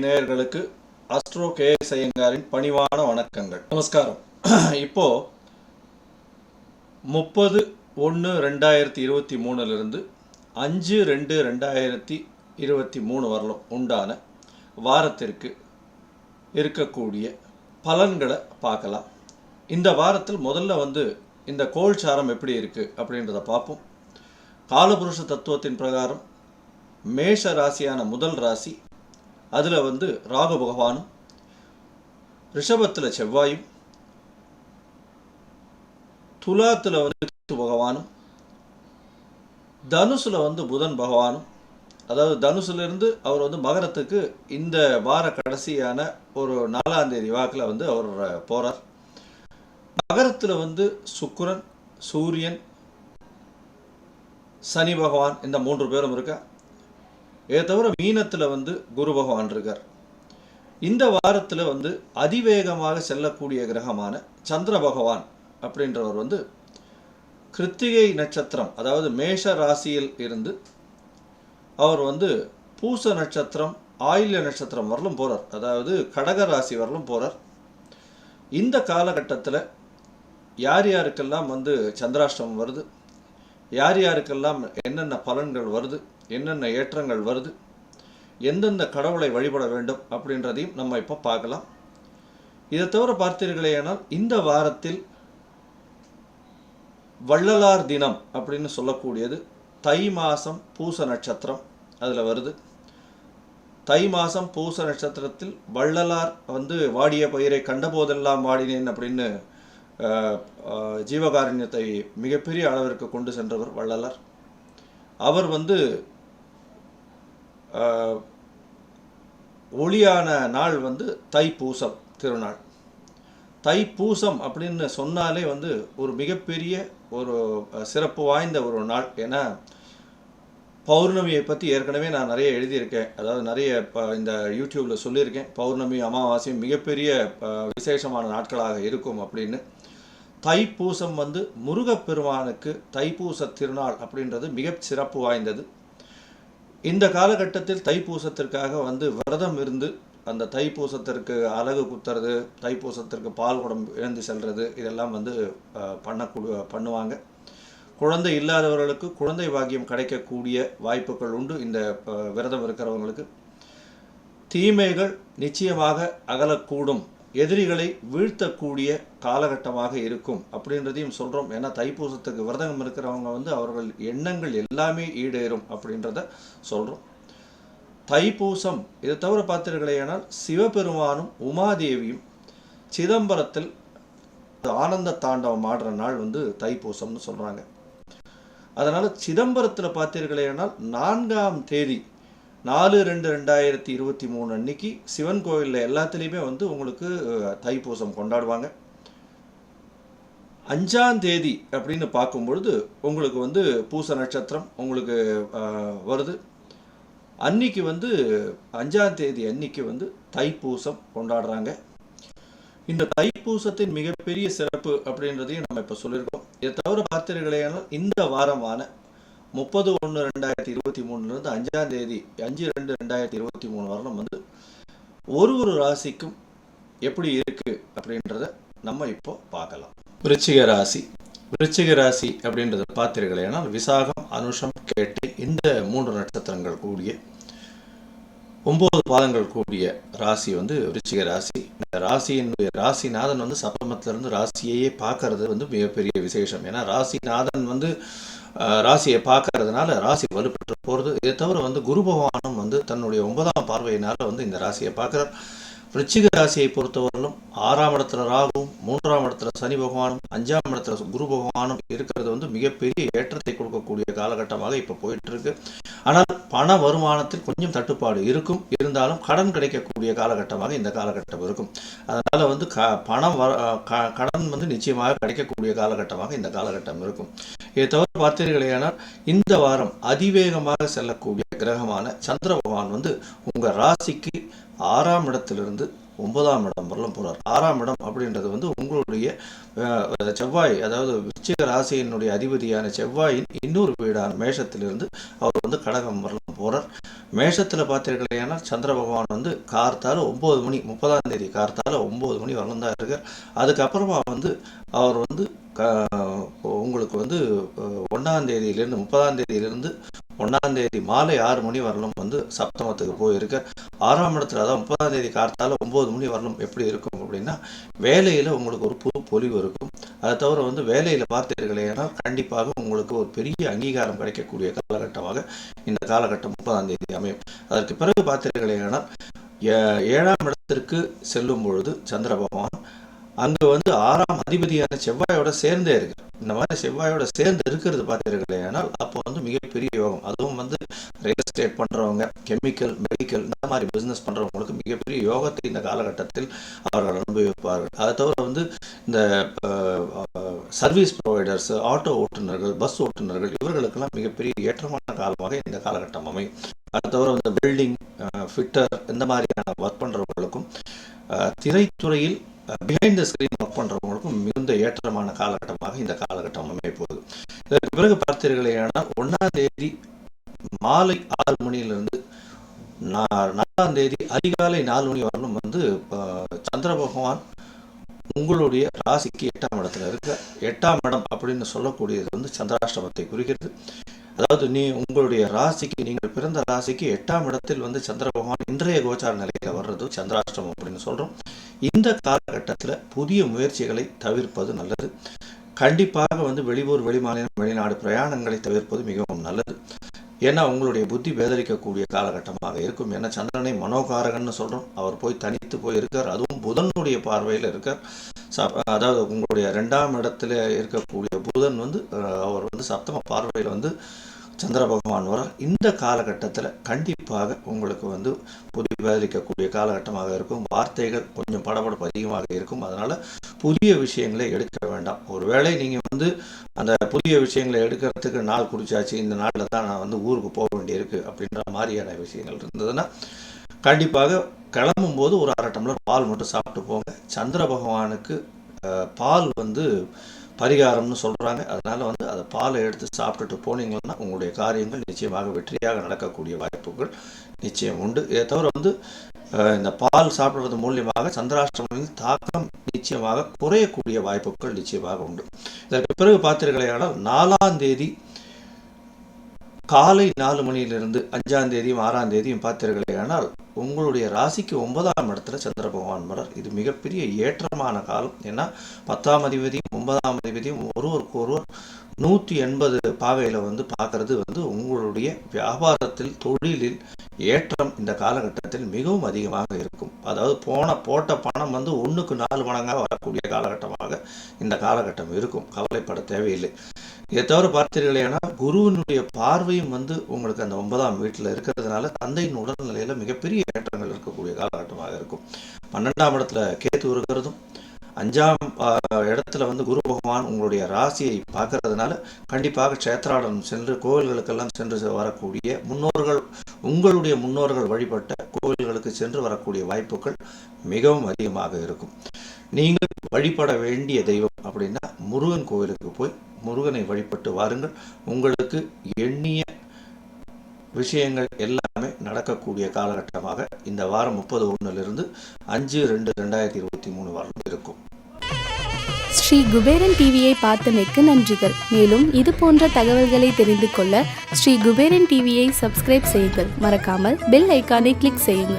நேயர்களுக்கு astro K S ஐயங்காரின் பணிவான வணக்கங்கள். நமஸ்காரம். இப்போ முப்பது ஒன்று ரெண்டாயிரத்தி இருபத்தி மூணுலேருந்து அஞ்சு ரெண்டு ரெண்டாயிரத்தி இருபத்தி மூணு வரலும் உண்டான வாரத்திற்கு இருக்கக்கூடிய பலன்களை பார்க்கலாம். இந்த வாரத்தில் முதல்ல வந்து இந்த கோள் சாரம் எப்படி இருக்குது அப்படின்றத பார்ப்போம். காலபுருஷ தத்துவத்தின் பிரகாரம் மேஷ ராசியான முதல் ராசி அதில் வந்து ராகு பகவானும் ரிஷபத்தில் செவ்வாயும் துலாத்தில் வந்து பகவானும் தனுசில் வந்து புதன் பகவானும் அதாவது தனுசுலேருந்து அவர் வந்து மகரத்துக்கு இந்த வார கடைசியான ஒரு நாலாம் தேதி வாக்கில் வந்து அவர் போகிறார் மகரத்தில் வந்து சுக்கரன் சூரியன் சனி பகவான் இந்த மூன்று பேரும் இருக்கா. இதை தவிர மீனத்தில் வந்து குரு பகவான் இருக்கார். இந்த வாரத்தில் வந்து அதிவேகமாக செல்லக்கூடிய கிரகமான சந்திர பகவான் அப்படின்றவர் வந்து கிருத்திகை நட்சத்திரம் அதாவது மேஷ ராசியில் இருந்து அவர் வந்து பூச நட்சத்திரம் ஆயில்ய நட்சத்திரம் வரலும் போகிறார் அதாவது கடக ராசி வரலும் போகிறார் இந்த காலகட்டத்தில் யார் யாருக்கெல்லாம் வந்து சந்திராஷ்டமம் வருது? யார் யாருக்கெல்லாம் என்னென்ன பலன்கள் வருது என்னென்ன ஏற்றங்கள் வருது எந்தெந்த கடவுளை வழிபட வேண்டும் அப்படின்றதையும் நம்ம இப்போ பார்க்கலாம். இதை தவிர பார்த்தீர்களேயானால் இந்த வாரத்தில் வள்ளலார் தினம் அப்படின்னு சொல்லக்கூடியது தை மாதம் பூச நட்சத்திரம் அதில் வருது. தை மாதம் பூச நட்சத்திரத்தில் வள்ளலார் வந்து வாடிய பயிரை கண்டபோதெல்லாம் வாடினேன் அப்படின்னு ஜீவகாருண்யத்தை மிகப்பெரிய அளவிற்கு கொண்டு சென்றவர் வள்ளலார். அவர் வந்து ஒளியான நாள் வந்து தைப்பூசம் திருநாள். தைப்பூசம் அப்படின்னு சொன்னாலே வந்து ஒரு மிகப்பெரிய ஒரு சிறப்பு வாய்ந்த ஒரு நாள். ஏன்னா பௌர்ணமியை பற்றி ஏற்கனவே நான் நிறைய எழுதியிருக்கேன். அதாவது நிறைய இப்போ இந்த யூடியூப்பில் சொல்லியிருக்கேன். பௌர்ணமி அமாவாசையும் மிகப்பெரிய விசேஷமான நாட்களாக இருக்கும் அப்படின்னு. தைப்பூசம் வந்து முருகப்பெருமானுக்கு தைப்பூச திருநாள் அப்படின்றது மிக சிறப்பு வாய்ந்தது. இந்த காலகட்டத்தில் தைப்பூசத்திற்காக வந்து விரதம் இருந்து அந்த தைப்பூசத்திற்கு அலகு குத்துறது தைப்பூசத்திற்கு பால் குடம் இழந்து செல்வது இதெல்லாம் வந்து பண்ணக்கூடிய பண்ணக்கூட பண்ணுவாங்க. குழந்தை இல்லாதவர்களுக்கு குழந்தை பாக்கியம் கிடைக்கக்கூடிய வாய்ப்புகள் உண்டு இந்த விரதம் இருக்கிறவங்களுக்கு. தீமைகள் நிச்சயமாக அகலக்கூடும். எதிரிகளை வீழ்த்தக்கூடிய காலகட்டமாக இருக்கும் அப்படின்றதையும் சொல்கிறோம் ஏன்னா தைப்பூசத்துக்கு விரதம் இருக்கிறவங்க வந்து அவர்கள் எண்ணங்கள் எல்லாமே ஈடேறும் அப்படின்றத சொல்கிறோம் தைப்பூசம் இதை தவிர பார்த்தீர்களேனால் சிவபெருமானும் உமாதேவியும் சிதம்பரத்தில் ஆனந்த தாண்டவம் ஆடுற நாள் வந்து தைப்பூசம்னு சொல்கிறாங்க அதனால் சிதம்பரத்தில் பார்த்தீர்களேனால் நான்காம் தேதி நாலு ரெண்டு ரெண்டாயிரத்தி இருபத்தி மூணு அன்னைக்கு சிவன் கோயிலில் எல்லாத்துலேயுமே வந்து உங்களுக்கு தைப்பூசம் கொண்டாடுவாங்க. அஞ்சாம் தேதி அப்படின்னு பார்க்கும்பொழுது உங்களுக்கு வந்து பூச நட்சத்திரம் உங்களுக்கு வருது. அன்னைக்கு வந்து அஞ்சாம் தேதி அன்னைக்கு வந்து தைப்பூசம் கொண்டாடுறாங்க. இந்த தைப்பூசத்தின் மிகப்பெரிய சிறப்பு அப்படின்றதையும் நம்ம இப்போ சொல்லியிருக்கோம். இதை தவிர பார்த்தீர்களேனால் இந்த வாரமான முப்பது ஒன்று ரெண்டாயிரத்தி இருபத்தி மூணுலேருந்து அஞ்சாம் தேதி அஞ்சு ரெண்டு ரெண்டாயிரத்தி இருபத்தி மூணு வரலும் வந்து ஒரு ஒரு ராசிக்கும் எப்படி இருக்கு அப்படின்றத நம்ம இப்போ பார்க்கலாம். விருச்சிக ராசி விருச்சிக ராசி அப்படின்றத பார்த்தீர்களேனால் விசாகம் அனுஷம் கேட்டு இந்த மூன்று நட்சத்திரங்கள் கூடிய ஒன்பது பாதங்கள் கூடிய ராசி வந்து விருச்சிக ராசி. இந்த ராசியினுடைய ராசிநாதன் வந்து சப்தமத்திலிருந்து ராசியையே பார்க்கறது வந்து மிகப்பெரிய விசேஷம். ஏன்னா ராசிநாதன் வந்து ராசியை பார்க்கறதுனால ராசி வலுப்பெற்று போகிறது இதை தவிர வந்து குரு பகவானும் வந்து தன்னுடைய ஒன்பதாம் பார்வையினால வந்து இந்த ராசியை பார்க்குறார். விருச்சிக ராசியை பொறுத்தவரையிலும் ஆறாம் இடத்துல ராகுவும் மூன்றாம் இடத்துல சனி பகவானும் அஞ்சாம் இடத்துல குரு பகவானும் இருக்கிறது வந்து மிகப்பெரிய ஏற்றத்தை கொடுக்கக்கூடிய காலகட்டமாக இப்போ போயிட்டு இருக்கு ஆனால் பண வருமானத்தில் கொஞ்சம் தட்டுப்பாடு இருக்கும். இருந்தாலும் கடன் கிடைக்கக்கூடிய காலகட்டமாக இந்த காலகட்டம் இருக்கும். அதனால வந்து க பணம் வர க- கடன் வந்து நிச்சயமாக கிடைக்கக்கூடிய காலகட்டமாக இந்த காலகட்டம் இருக்கும். இதை தவிர பார்த்தீர்களேயானால் இந்த வாரம் அதிவேகமாக செல்லக்கூடிய கிரகமான சந்திர பகவான் வந்து உங்கள் ராசிக்கு ஆறாம் இடத்திலிருந்து ஒன்பதாம் இடம் வரலும் போகிறார் ஆறாம் இடம் அப்படின்றது வந்து உங்களுடைய செவ்வாய் அதாவது விச்சிக ராசியினுடைய அதிபதியான செவ்வாயின் இன்னொரு வீடான மேஷத்திலிருந்து அவர் வந்து கடகம் வரலும் போகிறார் மேஷத்தில் பார்த்தீர்களேனா சந்திர பகவான் வந்து கார்த்தால ஒம்பது மணி முப்பதாம் தேதி கார்த்தால் ஒம்பது மணி வரலும் தான் இருக்கார். அதுக்கப்புறமா வந்து அவர் வந்து க உங்களுக்கு வந்து ஒன்றாம் முப்பதாந்தேதியிலேருந்து முப்பதாம் மாலை ஆறு மணி வரலும் வந்து சப்தமத்துக்கு போயிருக்க. ஆறாம் இடத்துல அதான் முப்பதாம் தேதி கார்த்தால ஒம்பது மணி வரலும் எப்படி இருக்கும் அப்படின்னா வேலையில் உங்களுக்கு ஒரு புது பொலிவு இருக்கும். அதை தவிர வந்து வேலையில் பார்த்தீர்களேனா கண்டிப்பாக உங்களுக்கு ஒரு பெரிய அங்கீகாரம் கிடைக்கக்கூடிய காலகட்டமாக இந்த காலகட்டம் முப்பதாம் தேதி அமையும். அதற்கு பிறகு பார்த்தீர்களேனா ஏ- ஏழாம் இடத்திற்கு செல்லும் பொழுது சந்திர பகவான் அங்கே வந்து ஆறாம் அதிபதியான செவ்வாயோட சேர்ந்தே இருக்கு. இந்த மாதிரி செவ்வாயோட சேர்ந்து இருக்கிறது பார்த்தீர்களே ஆனால் அப்போ வந்து மிகப்பெரிய யோகம். அதுவும் வந்து ரியல் எஸ்டேட் பண்ணுறவங்க கெமிக்கல் மெடிக்கல் இந்த மாதிரி பிஸ்னஸ் பண்ணுறவங்களுக்கு மிகப்பெரிய யோகத்தை இந்த காலகட்டத்தில் அவர்கள் அனுபவிப்பார்கள் அதை தவிர வந்து இந்த சர்வீஸ் ப்ரொவைடர்ஸ் ஆட்டோ ஓட்டுநர்கள் பஸ் ஓட்டுநர்கள் இவர்களுக்கெல்லாம் மிகப்பெரிய ஏற்றமான காலமாக இந்த காலகட்டம் அமையும். அது தவிர வந்து பில்டிங் ஃபிட்டர் இந்த மாதிரியான ஒர்க் பண்ணுறவங்களுக்கும் திரைத்துறையில் பிஹைண்ட் த ஸ்க்ரீன் ஒர்க் பண்ணுறவங்களுக்கும் மிகுந்த ஏற்றமான காலகட்டமாக இந்த காலகட்டம் அமைய போகுது. இதற்கு பிறகு பார்த்தீர்களேயானால் ஒன்றாம் தேதி மாலை ஆறு மணியிலிருந்து நா- நாலாம் தேதி அதிகாலை நாலு மணி வரலும் வந்து சந்திர பகவான் உங்களுடைய ராசிக்கு எட்டாம் இடத்துல இருக்க எட்டாம் இடம் அப்படின்னு சொல்லக்கூடியது வந்து சந்திராஷ்டமத்தை குறிக்கிறது. அதாவது நீ உங்களுடைய ராசிக்கு நீங்கள் பிறந்த ராசிக்கு எட்டாம் இடத்தில் வந்து சந்திர பகவான் இன்றைய கோச்சார நிலையில வர்றது சந்திராஷ்டமம் அப்படின்னு சொல்றோம். இந்த காலகட்டத்தில் புதிய முயற்சிகளை தவிர்ப்பது நல்லது. கண்டிப்பாக வந்து வெளியூர் வெளிமாநிலம் வெளிநாடு பிரயாணங்களை தவிர்ப்பது மிகவும் நல்லது. ஏன்னா உங்களுடைய புத்தி வேதரிக்கக்கூடிய காலகட்டமாக இருக்கும். ஏன்னா சந்திரனை மனோகாரகன்னு சொல்றோம். அவர் போய் தனித்து போய் இருக்கார் அதுவும் புதனுடைய பார்வையில் இருக்கார். அதாவது உங்களுடைய ரெண்டாம் இடத்துல இருக்கக்கூடிய புதன் வந்து அவர் வந்து சப்தம பார்வையில் வந்து சந்திர பகவான் வர இந்த காலகட்டத்தில் கண்டிப்பாக உங்களுக்கு வந்து புதி காலகட்டமாக இருக்கும். வார்த்தைகள் கொஞ்சம் படபடப்பு அதிகமாக இருக்கும். அதனால புதிய விஷயங்களை எடுக்க வேண்டாம். ஒருவேளை நீங்கள் வந்து அந்த புதிய விஷயங்களை எடுக்கிறதுக்கு நாள் குறிச்சாச்சு. இந்த நாளில் தான் நான் வந்து ஊருக்கு போக வேண்டியிருக்கு அப்படின்ற மாதிரியான விஷயங்கள் இருந்ததுன்னா கண்டிப்பாக கிளம்பும்போது ஒரு அரை டம்ளர் பால் மட்டும் சாப்பிட்டு போங்க. சந்திர பகவானுக்கு பால் வந்து பரிகாரம்னு சொல்கிறாங்க அதனால் வந்து அதை பாலை எடுத்து சாப்பிட்டுட்டு போனீங்கன்னா உங்களுடைய காரியங்கள் நிச்சயமாக வெற்றியாக நடக்கக்கூடிய வாய்ப்புகள் நிச்சயம் உண்டு. இதை தவிர வந்து இந்த பால் சாப்பிடுறது மூலியமாக சந்திராஷ்டமின் தாக்கம் நிச்சயமாக குறையக்கூடிய வாய்ப்புகள் நிச்சயமாக உண்டு. இதற்கு பிறகு பார்த்தீர்களேயானால் நாலாம் தேதி காலை நாலு மணியிலிருந்து அஞ்சாம் தேதியும் ஆறாம் தேதியும் பார்த்தீர்களேயானால் உங்களுடைய ராசிக்கு ஒன்பதாம் இடத்துல சந்திர பகவான் மலர். இது மிகப்பெரிய ஏற்றமான காலம். ஏன்னா பத்தாம் அதிபதியும் ஒன்பதாம் அதிபதியும் ஒருவருக்கு ஒருவர் நூற்றி எண்பது பாவையில் வந்து பார்க்கறது வந்து உங்களுடைய வியாபாரத்தில் தொழிலில் ஏற்றம் இந்த காலகட்டத்தில் மிகவும் அதிகமாக இருக்கும். அதாவது போன போட்ட பணம் வந்து ஒன்றுக்கு நாலு மடங்காக வரக்கூடிய காலகட்டமாக இந்த காலகட்டம் இருக்கும். கவலைப்பட தேவையில்லை. இதை தவிர பார்த்தீர்களேனா குருவினுடைய பார்வையும் வந்து உங்களுக்கு அந்த ஒன்பதாம் வீட்டில் இருக்கிறதுனால தந்தையின் உடல்நிலையில் மிகப்பெரிய ஏற்றங்கள் இருக்கக்கூடிய காலகட்டமாக இருக்கும். பன்னெண்டாம் இடத்துல கேத்து இருக்கிறதும் அஞ்சாம் ஆஹ், இடத்துல வந்து குரு பகவான் உங்களுடைய ராசியை பார்க்கறதுனால கண்டிப்பாக க்ஷேத்ராடம் சென்று கோவில்களுக்கெல்லாம் சென்று வரக்கூடிய முன்னோர்கள் உங்களுடைய முன்னோர்கள் வழிபட்ட கோவில்களுக்கு சென்று வரக்கூடிய வாய்ப்புகள் மிகவும் அதிகமாக இருக்கும். நீங்கள் வழிபட வேண்டிய தெய்வம் அப்படின்னா முருகன் கோவிலுக்கு போய் முருகனை வழிபட்டு வாருங்கள். உங்களுக்கு எண்ணிய விஷயங்கள் எல்லாமே நடக்கக்கூடிய காலகட்டமாக இந்த வாரம் முப்பது ஒன்றிலிருந்து அஞ்சு ரெண்டு ரெண்டாயிரத்தி இருபத்தி மூணு வாரம் இருக்கும். ஸ்ரீ குபேரன் டிவியை பார்த்தமைக்கு நன்றிகள். மேலும் இது போன்ற தகவல்களை தெரிந்து கொள்ள ஸ்ரீ குபேரன் டிவியை சப்ஸ்கிரைப் செய்யுங்கள். மறக்காமல் பெல் ஐக்கானை கிளிக் செய்யுங்கள்.